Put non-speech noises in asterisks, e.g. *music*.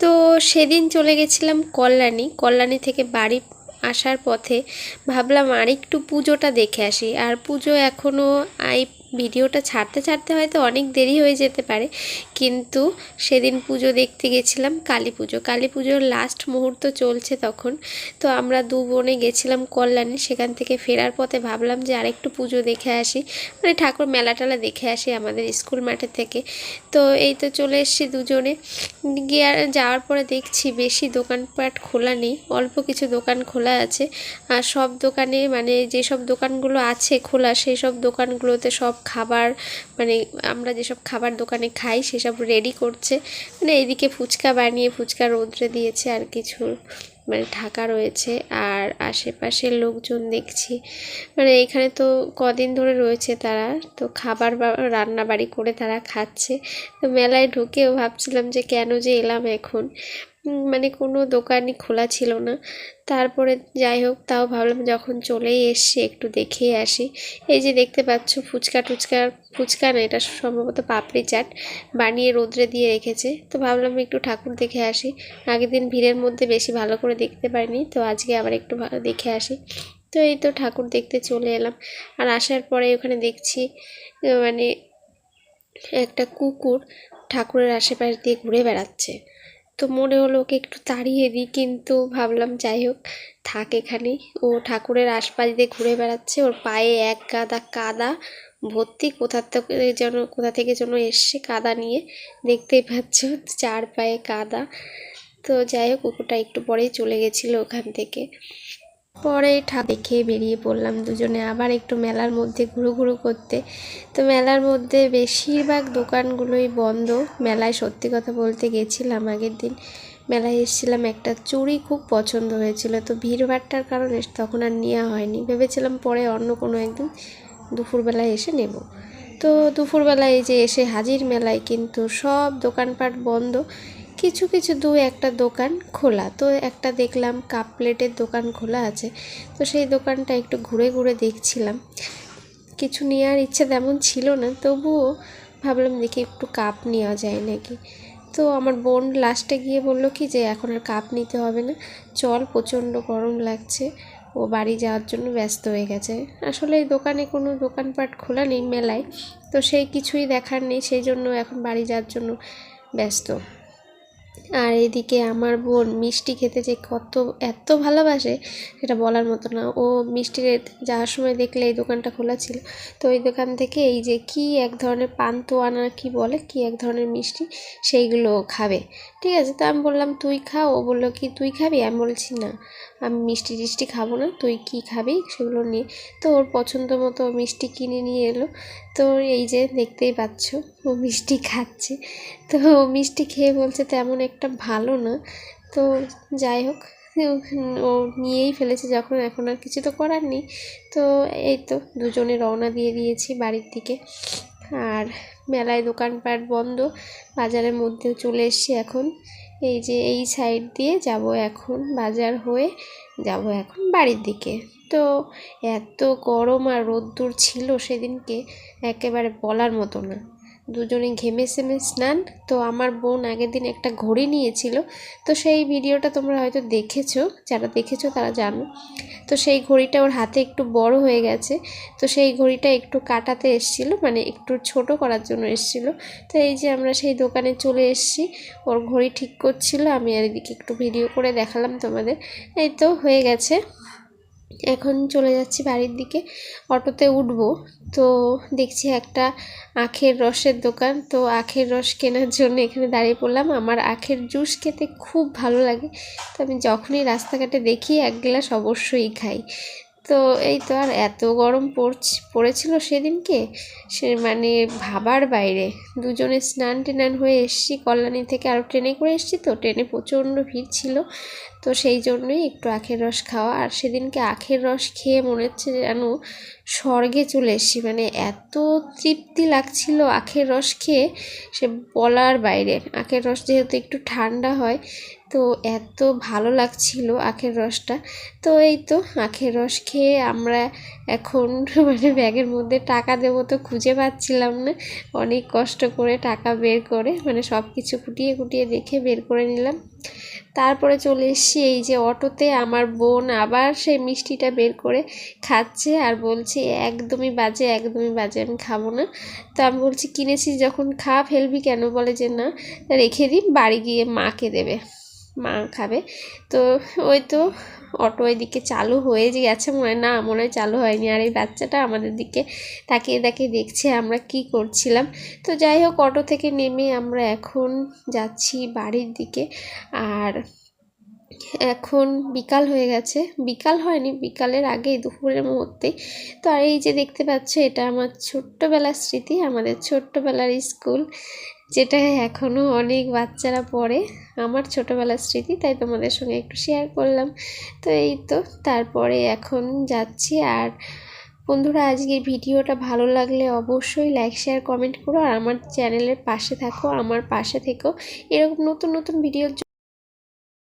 তো সেদিন চলে গেছিলাম কল্যাণী। কল্যাণী থেকে বাড়ি আসার পথে ভাবলাম আর একটু পুজোটা দেখে আসি। আর পুজো এখনও এই ভিডিওটা ছাড়তে ছাড়তে হয়তো অনেক দেরি হয়ে যেতে পারে। কিন্তু সেদিন পুজো দেখতে গেছিলাম, কালী পুজো। কালী পুজোর লাস্ট মুহূর্ত চলছে তখন। তো আমরা দু বোনে গেছিলাম কল্যাণী, সেখান থেকে ফেরার পথে ভাবলাম যে আরেকটু পুজো দেখে আসি। মানে ঠাকুর মেলা টেলা দেখে আসি আমাদের স্কুল মাঠে থেকে। তো এই তো চলে এসেছি দুজনে। গিয়ে যাওয়ার পরে দেখছি বেশি দোকানপাট খোলা নেই, অল্প কিছু দোকান খোলা আছে। আর সব দোকানে মানে যেসব দোকানগুলো আছে খোলা সেই সব দোকানগুলোতে সব খাবার মানে আমরা যেসব খাবার দোকানে খাই সেসব রেডি করছে। মানে এইদিকে ফুচকা বানিয়ে ফুচকা রোদ্রে দিয়েছে আর কিছু মানে ঢাকা রয়েছে আর আশেপাশের লোকজন দেখছি। মানে এখানে তো কদিন ধরে রয়েছে তারা, তো খাবার বা রান্না বাড়ি করে তারা খাচ্ছে। তো মেলায় ঢুকেও ভাবছিলাম যে কেন যে এলাম এখন। মানে কোনো দোকানই খোলা ছিল না। তারপরে যাই হোক, তাও ভাবলাম যখন চলেই এসছি, একটু দেখেই আসি। এই যে দেখতে পাচ্ছ, ফুচকা টুচকা, ফুচকা না, এটা সম্ভবত পাপড়ি চাট বানিয়ে রোদ্রে দিয়ে রেখেছে। তো ভাবলাম একটু ঠাকুর দেখে আসি। আগের দিন ভিড়ের মধ্যে বেশি ভালো করে দেখতে পারিনি, তো আজকে আবার একটু ভালো দেখে আসি। তো এই তো ঠাকুর দেখতে চলে এলাম। আর আসার পরে ওখানে দেখছি মানে একটা কুকুর ঠাকুরের আশেপাশ দিয়ে ঘুরে বেড়াচ্ছে। তো মনে হলো ওকে একটু তাড়িয়ে দিই, কিন্তু ভাবলাম যাই হোক, থাক এখানে। ও ঠাকুরের আশপাশ দিয়ে ঘুরে বেড়াচ্ছে, ওর পায়ে এক গাদা কাদা ভর্তি, কোথা থেকে যেন, কোথা থেকে যেন এসছে কাদা নিয়ে। দেখতেই পাচ্ছ, চার পায়ে কাদা। তো যাই হোক, কুকুরটা একটু পরেই চলে গেছিল ওখান থেকে। পরে ঠা দেখে বেরিয়ে পড়লাম দুজনে আবার একটু মেলার মধ্যে ঘুরু ঘুরু করতে। তো মেলার মধ্যে বেশিরভাগ দোকানগুলোই বন্ধ। মেলায় সত্যি কথা বলতে গেছিলাম আগের দিন। মেলায় এসেছিলাম একটা চুড়ি খুব পছন্দ হয়েছিল। তো ভিড়ভাট্টার কারণে তখন আর নেওয়া হয়নি। ভেবেছিলাম পরে অন্য কোনো একদিন দুপুরবেলায় এসে নেব। তো দুপুরবেলায় যে এসে হাজির মেলায় কিন্তু সব দোকানপাট বন্ধ। কিছু কিছু দু একটা দোকান খোলা। তো একটা দেখলাম কাপ প্লেটের দোকান খোলা আছে। তো সেই দোকানটা একটু ঘুরে ঘুরে দেখছিলাম। কিছু নেওয়ার ইচ্ছে তেমন ছিল না, তবুও ভাবলাম দেখি একটু কাপ নেওয়া যায় নাকি। তো আমার বোন লাস্টে গিয়ে বলল কি যে, এখন আর কাপ নিতে হবে না। চল, প্রচণ্ড গরম লাগছে। ও বাড়ি যাওয়ার জন্য ব্যস্ত হয়ে গেছে। আসলে এই দোকানে কোনো দোকানপাট খোলা নেই, মেলায়। তো সেই কিছুই দেখার নেই, সেই জন্য এখন বাড়ি যাওয়ার জন্য ব্যস্ত। আর এদিকে আমার বোন মিষ্টি খেতে যে কত, এত ভালোবাসে সেটা বলার মতো না। ও মিষ্টি যাওয়ার সময় দেখলে এই দোকানটা খোলা ছিল। তো ওই দোকান থেকে এই যে কি এক ধরনের পান্তোয়ানা কি বলে, কি এক ধরনের মিষ্টি, সেইগুলো খাবে। ঠিক আছে, তো আমি বললাম, তুই খা। ও বলল, কি তুই খাবি? আমি বলছি, না, আমি মিষ্টি টিষ্টি খাব না, তুই কি খাবি? সেগুলো নিয়ে তো ওর পছন্দ মতো মিষ্টি কিনে নিয়ে এলো। তো এই যে দেখতেই পাচ্ছ, ও মিষ্টি খাচ্ছে। তো ও মিষ্টি খেয়ে বলছে, তেমন একটা ভালো না। তো যাই হোক, ও নিয়েই ফেলেছে যখন, এখন আর কিছু তো করার নেই। তো এই তো, দুজনে রওনা দিয়ে দিয়েছি বাড়ির দিকে। আর মেলায় দোকানপাট বন্ধ, বাজারের মধ্যে চলে এসছি এখন। এই যে এই সাইড দিয়ে যাব এখন, বাজার হয়ে যাব এখন বাড়ির দিকে। তো এত গরম আর রোদ্দুর ছিল সেদিনকে, একেবারে বলার মতো না। দুজনে ঘেমে সেমে স্নান তো আমার বোন আগের দিন একটা ঘড়ি নিয়েছিল। তো সেই ভিডিওটা তোমরা হয়তো দেখেছ। যারা দেখেছ তারা জানো। তো সেই ঘড়িটা ওর হাতে একটু বড় হয়ে গেছে। তো সেই ঘড়িটা একটু কাটাতে এসছিল মানে একটু ছোট করার জন্য এসছিল। তো এই যে আমরা সেই দোকানে চলে এসেছি। ওর ঘড়ি ঠিক করছিল। আমি আর এদিকে একটু ভিডিও করে দেখালাম তোমাদের। এই তো, হয়ে গেছে। এখন চলে যাচ্ছি বাড়ির দিকে। অটোতে উঠব। তো দেখছি একটা আখের রসের দোকান। তো আখের রস কেনার জন্য এখানে দাঁড়িয়ে পড়লাম। আমার আখের জুস খেতে খুব ভালো লাগে। তো আমি যখনই রাস্তাঘাটে দেখি, এক গ্লাস অবশ্যই খাই। তো এই তো আর এত গরম পড়ছে, পড়েছিল সেদিনকে? সে মানে ভাবার বাইরে। দুজনে স্নান টেনান হয়ে এসছি। কল্যাণী থেকে আরও ট্রেনে করে এসছি তো। ট্রেনে প্রচণ্ড ভিড় ছিল। তো সেই জন্যই একটু আখের রস খাওয়া। আর সেদিনকে আখের রস খেয়ে মনে হচ্ছে যেন স্বর্গে চলে এসেছি। মানে এত তৃপ্তি লাগছিল আখের রস খেয়ে। সে বলার বাইরে। আখের রস যেহেতু একটু ঠান্ডা হয় তো এত ভালো লাগছিল আখের রসটা। তো এই তো আখের রস খেয়ে আমরা এখন *laughs* মানে ব্যাগের মধ্যে টাকা দেবো তো খুঁজে পাচ্ছিলাম না। অনেক কষ্ট করে টাকা বের করে মানে সব কিছু কুটিয়ে কুটিয়ে দেখে বের করে নিলাম। তারপরে চলে এসেছি এই যে অটোতে, আমার বোন আবার সেই মিষ্টিটা বের করে খাচ্ছে আর বলছে, একদমই বাজে একদমই বাজে, আমি খাব না। তো আমি বলছি কিনেছি যখন খা, ফেলবি কেন? বলে যে, না, রেখে দিই, বাড়ি গিয়ে মাকে দেবে। মা খাবে। তো ওই তো অটো এদিকে চালু হয়ে গেছে, মনে না, মনে হয় চালু হয়নি। আর এই বাচ্চাটা আমাদের দিকে তাকিয়ে তাকিয়ে দেখছে আমরা কি করছিলাম। তো যাই হোক, অটো থেকে নেমে আমরা এখন যাচ্ছি বাড়ির দিকে। আর এখন বিকাল হয়ে গেছে। বিকাল হয়নি, বিকালের আগে দুপুরের মুহূর্তে তো আর এই যে দেখতে পাচ্ছ, এটা আমার ছোট্টবেলার স্মৃতি, আমাদের ছোট্টবেলার স্কুল, যেটা এখনও অনেক বাচ্চারা পড়ে। আমার ছোটোবেলার স্মৃতি, তাই তোমাদের সঙ্গে একটু শেয়ার করলাম। তো এই তো, তারপরে এখন যাচ্ছি। আর বন্ধুরা, আজকের ভিডিওটা ভালো লাগলে অবশ্যই লাইক শেয়ার কমেন্ট করো। আর আমার চ্যানেলের পাশে থাকো, আমার পাশে থেকো। এরকম নতুন নতুন ভিডিওর